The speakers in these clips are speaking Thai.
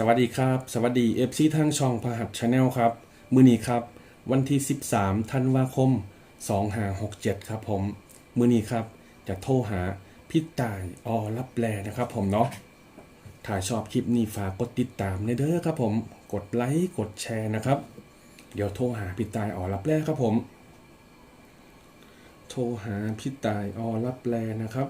สวัสดีครับ สวัสดีเอฟซีทางช่องพหัสชาแนลครับ มือนี้ครับ วันที่ 13ธันวาคม2567 ครับผม มือนี้ครับ จะโทรหาพี่ต่ายอรับแลนะครับผมเนาะถ้าชอบคลิปนี้ฝากกดติดตามในเด้อครับผม กดไลค์กดแชร์นะครับ เดี๋ยวโทรหาพี่ต่ายอรับแลครับผม โทรหาพี่ต่ายอรับแลนะครับ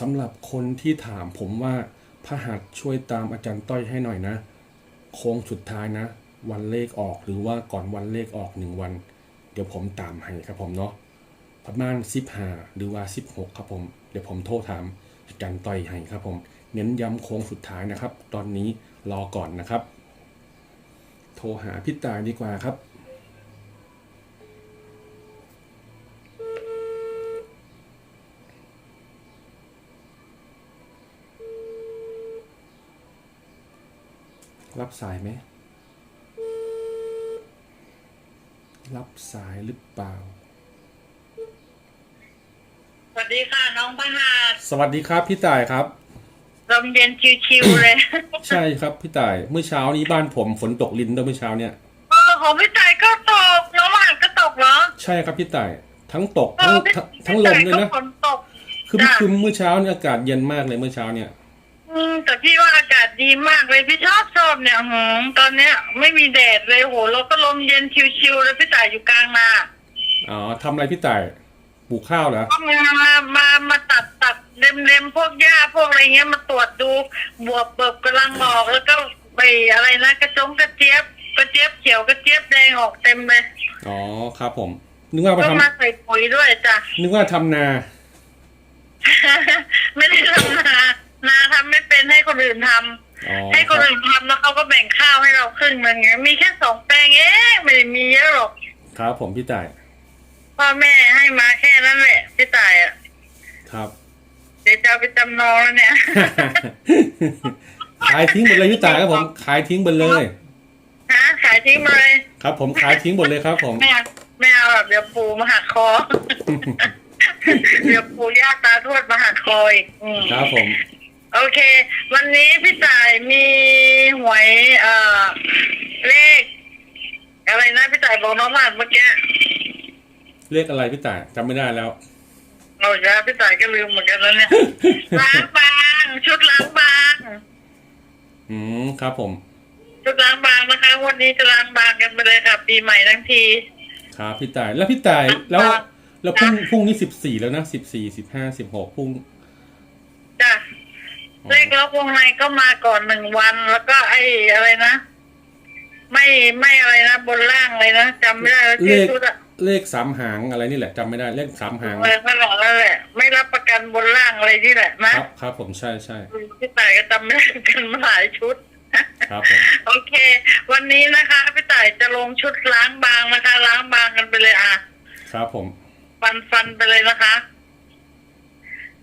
สำหรับคนที่ถามผมว่า พระหัสช่วยตามอาจารย์ต้อยให้หน่อยนะ โค้งสุดท้ายนะ วันเลขออกหรือว่าก่อนวันเลขออกหนึ่งวัน เดี๋ยวผมตามให้ครับผมเนาะประมาณสิบห้าหรือว่าสิบหกครับผม เดี๋ยวผมโทรถามอาจารย์ต้อยให้ครับผม เน้นย้ำโค้งสุดท้ายนะครับ ตอนนี้รอก่อนนะครับ โทรหาพี่ตายดีกว่าครับ รับสายไหม รับสายหรือเปล่า สวัสดีค่ะน้องพหัสสวัสดีครับพี่ต่ายครับ ลมเย็นชิวๆเลยใช่ครับพี่ต่ายเมื่อเช้านี้บ้านผมฝนตกลินด้วยเมื่อเช้าเนี่ยเออของพี่ต่ายก็ตก น้องพหัสก็ตกเหรอใช่ครับพี่ต่ายทั้งตกเอทั้งอพี่ทั้งทั้งลมเลยนะพี่ต่าก็ฝนตก คือจ้ะ คือเมื่อเช้าเนี่ยอากาศเย็นมากเลยเมื่อเช้าเนี่ย อืมแต่พี่ว่าอากาศดีมากเลยพี่ชอบชอบเนี่ยหืมตอนเนี้ย ไม่มีแดดเลยโหเราก็ลมเย็นชิวๆแล้วพี่ต่ายอยู่กลางนาอ๋อทำอะไรพี่ต่ายปลูกข้าวเหรอก็มามามามาตัดตัดเล็มเล็มๆพวกหญ้าพวกอะไรเงี้ยมาตรวจดูบวบเบิบกำลังออกแล้วก็ไปอะไรนะกระจงกระเจี๊ยบกระเจี๊ยบเขียวกระเจี๊ยบแดงออกเต็มเลยอ๋อครับผม นึกว่าไปก็ทมาใส่ปุ๋ยด้วยจ้ะำนึกว่าทำนา ไม่ได้ทำนา นาทำไม่เป็นให้คนอื่นทำอ๋อให้คนอื่นทำแล้วเขาก็แบ่งข้าวให้เราครึ่งหนึงไงมีแค่สองแปลงเองไม่ได้มีเยอะหรอกครับผมพี่ต่ายพ่อแม่ให้มาแค่นั้นแหละพี่ตายอะครับ เดี๋ยวจะเอาไปจำนองแล้วเนี่ย ขายทิ้งหมดเลยพี่ต่ายครับผมขายทิ้งหมดเลย ฮะขายทิ้งมาเลยครับ ผมขายทิ้งหมดเลยครับผม ไม่เอาไม่เอาแบบเดี๋ยวปูมาหักคอ เดี๋ยวปูย่าตาทวดมาหักคออีกอืมครับผม โอเค วันนี้พี่ต่ายมีหวยเอ่อเลข อะไรนะพี่ต่ายบอกน้องผ่านเมื่อกี้เรียกอะไรพี่ต่ายจำไม่ได้แล้วเราจะพี่ต่ายก็ลืมเหมือนกันแล้วเนี่ย ล้างบางชุดล้างบาง อืมครับผม ชุดล้างบางนะคะวันนี้จะล้างบางกันไปเลยค่ะ ปีใหม่ทั้งที ครับพี่ต่ายแล้วพี่ต่ายแล้วแล้วพรุ่งพรุ่งนี้สิบสี่แล้วนะสิบสี่สิบห้าสิบหกพรุ่ง จ้ะอ๋อ เลขล็อกวงในก็มาก่อนหนึ่งวัน แล้วก็ไอ้อะไรนะ ไม่ไม่อะไรนะบนล่างเลยนะจำไม่ได้แล้วเลชื่อขชุดอะเลขสามหางอะไรนี่แหละจำไม่ได้เลขสามหางเออนั่นแหละนั่นแหละ ไม่รับประกันบนล่างอะไรนี่แหละนะครับครับผมใช่ใช่พี่ต่ายก็จำไม่ได้กันมาหลายชุด ครับผมโอเค วันนี้นะคะพี่ต่ายจะลงชุดล้างบางนะคะ ล้างบางกันไปเลยอะ ครับผม ฟันฟันไปเลยนะคะ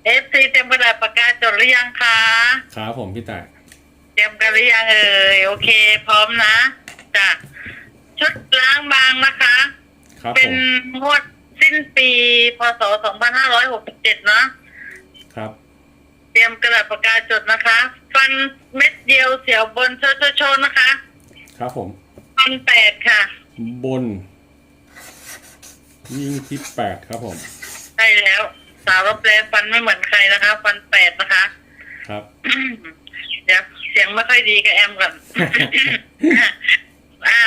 เอฟซีเต็มกระดาษปากกาจดหรือยังคะครับผมพี่ต่ายเตรียมกันหรือยังเอ่ยโอเค พร้อมนะจ้ะชุดล้างบางนะคะ ครับเป็ผนมงวดสิ้นปีพศ2567นะ ครับ เตรียมกระดาษปากกาจดนะคะ ฟันเม็ดเดียวเสียวบนโชว์โชว์โชว์นะคะครับผม ฟันแปดค่ะ บน ยิงที่แปดครับผม ใช่แล้ว สาวรับแลฟันไม่เหมือนใครนะคะ ฟันแปดนะคะ ครับ เดี๋ยวเสียงไม่ค่อยดีกับแอมก่อน อ่า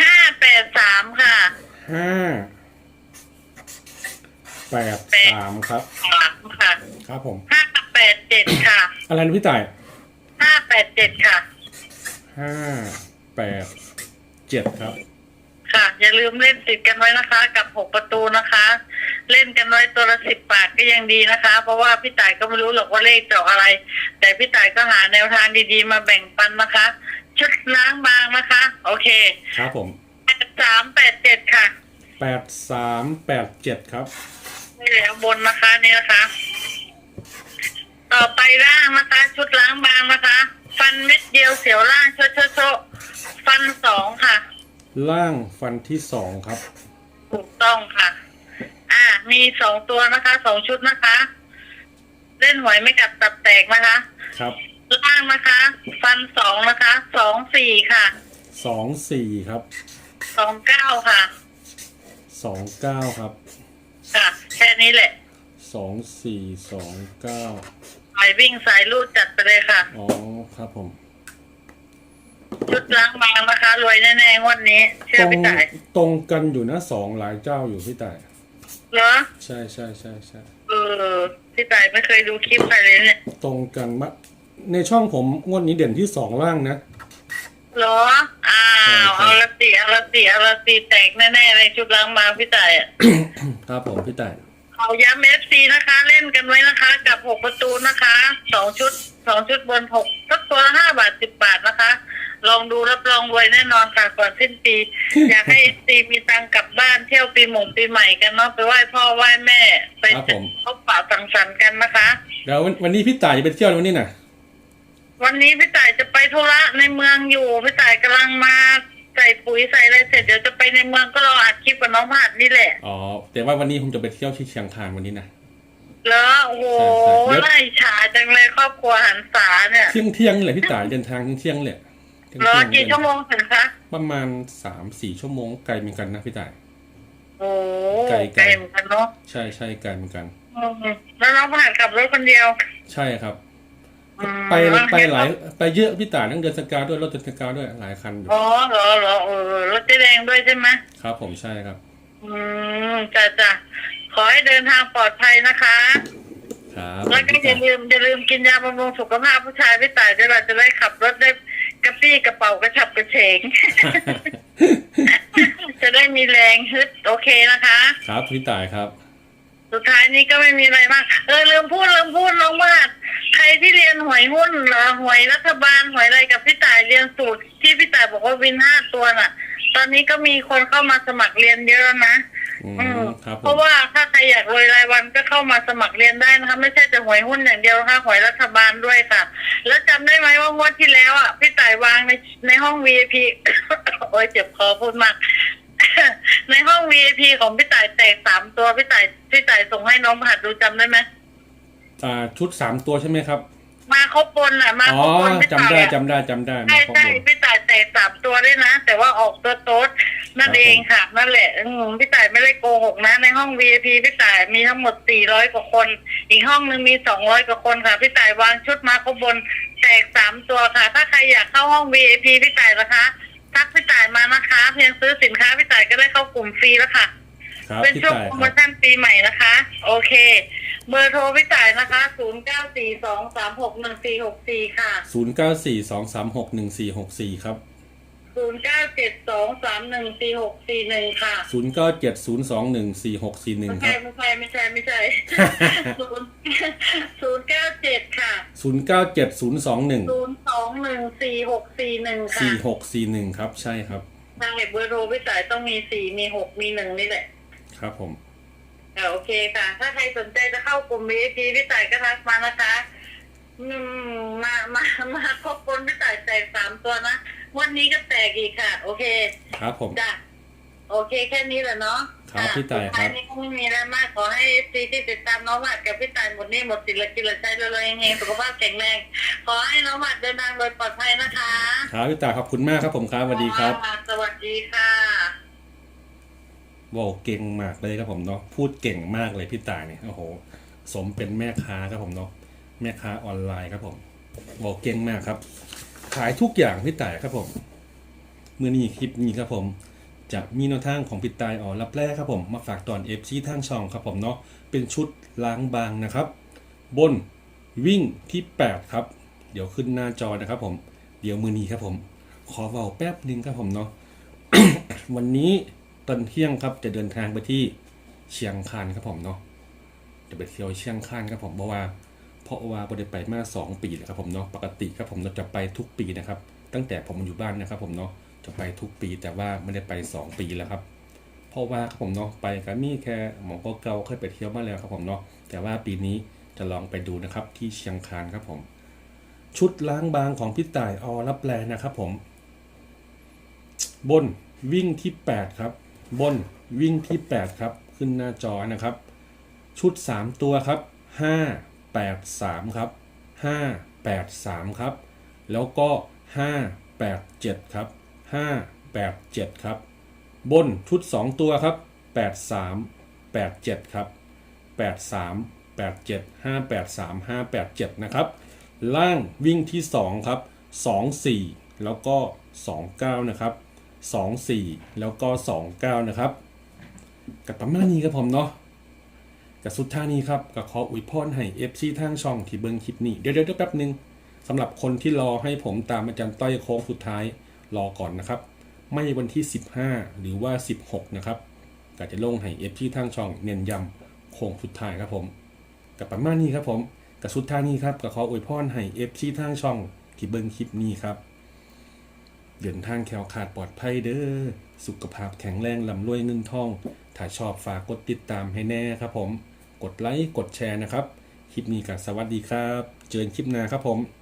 ห้าแปดสามค่ะห้าแปดสามครับ สามค่ะครับผมห้าแปดเจ็ดค่ะอะไรนะพี่ต่ายห้าแปดเจ็ดค่ะห้าแปดเจ็ดครับ ค่ะ อย่าลืมเล่นติดกันไว้นะคะ กับหกประตูนะคะ เล่นกันไว้ตัวละสิบบาทก็ยังดีนะคะ เพราะว่าพี่ต่ายก็ไม่รู้หรอกว่าเลขจะออกอะไร แต่พี่ต่ายก็หาแนวทางดีๆ มาแบ่งปันนะคะ ชุดล้างบางนะคะ โอเคครับผมแปดสามแปดเจ็ดค่ะแปดสามแปดเจ็ดครับนี่แหละบนนะคะนี่นะคะ ต่อไปล่างนะคะ ชุดล้างบางนะคะ ฟันเม็ดเดียวเสียวล่างโชะโชะโชะฟันสองค่ะ ล่างฟันที่สองครับ ถูกต้องค่ะ อ่า มีสองตัวนะคะสองชุดนะคะ เล่นหวยไม่กัดตับแตกนะคะครับชุดล่างนะคะ ฟันสองนะคะสองสี่ค่ะสองสี่ครับสองเก้าค่ะสองเก้าครับค่ะ แค่นี้แหละสองสี่สองเก้าสายวิ่งสายลูดจัดไปเลยค่ะ อ๋อครับผม ชุดล้างบางนะคะ รวยแน่ๆงวดนี้ เชื่ตอรงพี่ต่ายตรงกันอยู่นะสองหลายเจ้าอยู่พี่ต่ายเหรอใช่ใช่ใช่ใช่เออพี่ต่ายไม่เคยดูคลิปใครเลยเนี่ยตรงกันมะในช่องผมงวดนี้เด่นที่สองล่างนะ เหรออ้าวใช่ใช่ เอาละสิเอาละสิเอาละสิแตกแน่ๆเลยชุดล้างบางพี่ต่ายอะ ครับผมพี่ต่ายเอาย้ำเอฟซีนะคะ เล่นกันไว้นะคะ กับหกประตูนะคะสองชุดสองชุดบนหกสักตัวละห้าบาทสิบบาทนะคะ ลองดูรับรองรวยแน่นอนค่ะก่อนสิ้นปี อยากให้เอฟซีมีตังค์กลับบ้านเที่ยวปีหม่งปีใหม่กันเนาะไปไหว้พ่อไหว้แม่ ไปครับผม พบปะสังสรรค์กันนะคะ เดี๋ยววันวันนี้พี่ต่ายจะไปเที่ยววันนี้น่ะ วันนี้พี่ต่ายจะไปธุระในเมืองอยู่พี่ต่ายกำลังมาใส่ปุ๋ยใส่อะไรเสร็จเดี๋ยวจะไปในเมืองก็รออัดคลิปกับน้องผัดนี่แหละอ๋อ แต่ว่าวันนี้ผมจะไปเที่ยวที่เชียงคานวันนี้นะ แล้วโอ้โหใช่ใช่เดี๋ยวน่าอิจฉาจังเลยครอบครัวหันษาเนี่ย เที่ยงเที่ยงนี่แหละพี่ต่ายเดินทางเที่ยงๆเลยเที่ยง รอเที่ยงกี่ชั่วโมงถึงคะ ประมาณสามสี่ชั่วโมงไกลเหมือนกันนะพี่ต่าย โอ้ไกลๆ ไกลเหมือนกันเนาะใช่ใช่ไกลเหมือนกัน อืมแล้วน้องผ่านขับรถคนเดียวใช่ครับ อืมไปไปหลายไปเยอะพี่ต่ายทั้งเดือนสกาวด้วยรถเดือนสกาวด้วยหลายคันอยู่อ๋อเหรอเหรอเออรถเจ๊แดงด้วยใช่ไหมครับผมใช่ครับ อืมจ้ะจ้ะขอให้เดินทางปลอดภัยนะคะ ครับแล้วก็พี่อย่าต่ายลืมอย่าลืมกินยาบำรุงสุขภาพผู้ชายพี่ต่ายด้วยเราจะได้ขับรถได้ กระปี้กระเป๋ากระฉับกระเฉง จะได้มีแรงฮึดโอเคนะคะ ครับพี่ต่ายครับ สุดท้ายนี้ก็ไม่มีอะไรมากเออลืมพูดลืมพูดน้องวาดใครที่เรียนหวยหุ้นเหรอหวยรัฐบาลหวยอะไรกับพี่ต่ายเรียนสูตรที่พี่ต่ายบอกว่าวินห้าตัวน่ะ ตอนนี้ก็มีคนเข้ามาสมัครเรียนเยอะนะ อือืมมครับผเพราะมว่าถ้าใครอยากรวยรายวันก็เข้ามาสมัครเรียนได้นะคะไม่ใช่แต่หวยหุ้นอย่างเดียวนะคะหวยรัฐบาลด้วยค่ะ แล้วจำได้ไหมว่างวดที่แล้วอะพี่ต่ายวางในในห้อง VIP โอ้ยเจ็บคอพูดมาก ในห้อง VIP ของพี่ต่ายแตกสามตัวพี่ต่ายพี่ต่ายส่งให้น้องผัดดูจำได้ไหมอ่าชุดสามตัวใช่ไหมครับ มาครบบนอะ มาอ๋อครบบนพี่จำต่ายได้อะ จำได้จำได้ใช่มาข้อใช่มูลพี่ต่ายแตกสามตัวด้วยนะ แต่ว่าออกตัวโต๊ด นั่นเองค่ะนั่นแหละอืมพี่ต่ายไม่ได้โกหกนะ ในห้อง VIP พี่ต่ายมีทั้งหมด 400 กว่าคน อีกห้องหนึงมี 200 กว่าคนค่ะ พี่ต่ายวางชุดมาครบบนแตกสามตัวค่ะ ถ้าใครอยากเข้าห้อง VIP พี่ต่ายนะคะทักพี่ต่ายมานะคะ เพียงซื้อสินค้าพี่ต่ายก็ได้เข้ากลุ่มฟรีแล้วค่ะ ครับเป็นพี่ช่วงต่ายโปรคโมรับชั่นปีใหม่นะคะ โอเค เบอร์โทรพี่ต่ายนะคะ 0942361464 ค่ะ ศูนย์เก้าสี่สองสามหกหนึ่งสี่หกสี่ครับ 0972314641ค่ะศูนย์เก้าเจ็ดศูนย์สองหนึ่งสี่หกสี่หนึ่งไม่ครัใช่บไม่ใช่ไม่ใช่ไม่ใช่ ศูนย์ศูนย์เก้าเจ็ดค่ะศูนย์เก้าเจ็ดศูนย์สองหนึ่งศูนย์สองหนึ่งสี่หกสี่หนึ่งค่ะสี่หกสี่หนึ่งครับ ใช่ครับ ทางเบอร์โทรพี่ต่ายต้องมีสี่มีหกมีหนึ่งนี่แหละครับผม อ่าโอเคค่ะ ถ้าใครสนใจจะเข้ากลุ่ม VIP พี่ต่ายก็ทักมานะคะ อืมมามามาครบคนพี่ต่ายแตกสามตัวนะวันนี้ก็แตกอีกค่ะ โอเคครับผม จ้ะโอเคแค่นี้แหละเนาะครับอะพี่ต่ายครับ สุดท้นี้ก็ไม่มีอะไรมากขอให้ซีที่ติดตามน้องหมัดกับพี่ต่ายหมดหนี่หมดสิทธิ์และกินและใช้เลยเลยเฮงๆสุขภาพแข็งแรงขอให้น้องหมัดเดินทางโดยปลอดภัยนะคะครับพี่ต่ายขอบคุณมากครับผมครับสวัสดีครับสวัสดีค่ะโว้เก่งมากเลยครับผมเนาะพูดเก่งมากเลยพี่ต่ายเนี่ยโอ้โห สมเป็นแม่ค้าครับผมเนาะ แม่ค้าออนไลน์ครับผมโว้เก่งมากครับ ขายทุกอย่างพี่ต่ายครับผมมือนี้คลิปนี้ครับผม จะมีแนวทางของพี่ต่ายอ๋อรับแรกครับผม มาฝากตอนเอฟซีทางช่องครับผมเนาะเป็นชุดล้างบางนะครับ บนวิ่งที่ 8 ครับ เดี๋ยวขึ้นหน้าจอนะครับผม เดี๋ยวมือนี้ครับผม ขอเบาแป๊บนึงครับผมเนาะวันนี้ตอนเที่ยงครับจะเดินทางไปที่เชียงคานครับผมเนาะจะไปเที่ยวเชียงคานครับผมเพราะว่า ราะว่าบริไปมาสองปีแล้วครับผมเนาะปกติครับผมเราจะไปทุกปีนะครับ ตั้งแต่ผมอยู่บ้านนะครับ ผมเนาะจะไปทุกปีแต่ว่าไม่ได้ไปสองปีแล้วครับ เพราะว่าครับผมเนาะไปกับมี่แค่หมอก็เกาเคยไปเที่ยวมาแล้วครับผมเนาะแต่ว่าปีนี้จะลองไปดูนะครับที่เชียงคานครับผม ชุดล้างบางของพี่ต่ายอรับแลนะครับผม บนวิ่งที่ 8 ครับ บนวิ่งที่ 8 ครับ ขึ้นหน้าจอนะครับ ชุด 3 ตัวครับ 5 8 3 ครับ 5 83 ครับ แล้วก็ 587 ครับ 587 ครับ บนชุด 2 ตัวครับ 83 87 ครับ 83 87 583 587 นะครับ ล่างวิ่งที่ 2 ครับ 24 แล้วก็ 29 นะครับ 24 แล้วก็ 29 นะครับกับประมาณนี้ครับผมเนาะ กับสุดท้ายนี้ครับก็ขออวยพรให้ FC ทางช่องที่เบิ่งคลิปนี้ เดี๋ยวเดี๋ยวแป๊บหนึงสำหรับคนที่รอให้ผมตามอาจารย์ต้อยโค้งสุดท้ายรอก่อนนะครับ ไม่วันที่ 15 หรือว่า 16 นะครับก็จะลงให้ FC ทางช่องเน้นย้ำโค้งสุดท้ายครับผมกับประมาณนี้ครับผมกับสุดท้ายนี้ครับก็ขออวยพรให้ FC ทางช่องที่เบิ่งคลิปนี้ครับเดินทางแคล้วขาดปลอดภัยเด้อ สุขภาพแข็งแรงลำรวยเงินทอง ถ้าชอบฝากกดติดตามให้แน่ครับผม กดไลค์ กดแชร์นะครับ คลิปนี้ก็สวัสดีครับ เจอกันคลิปหน้าครับผม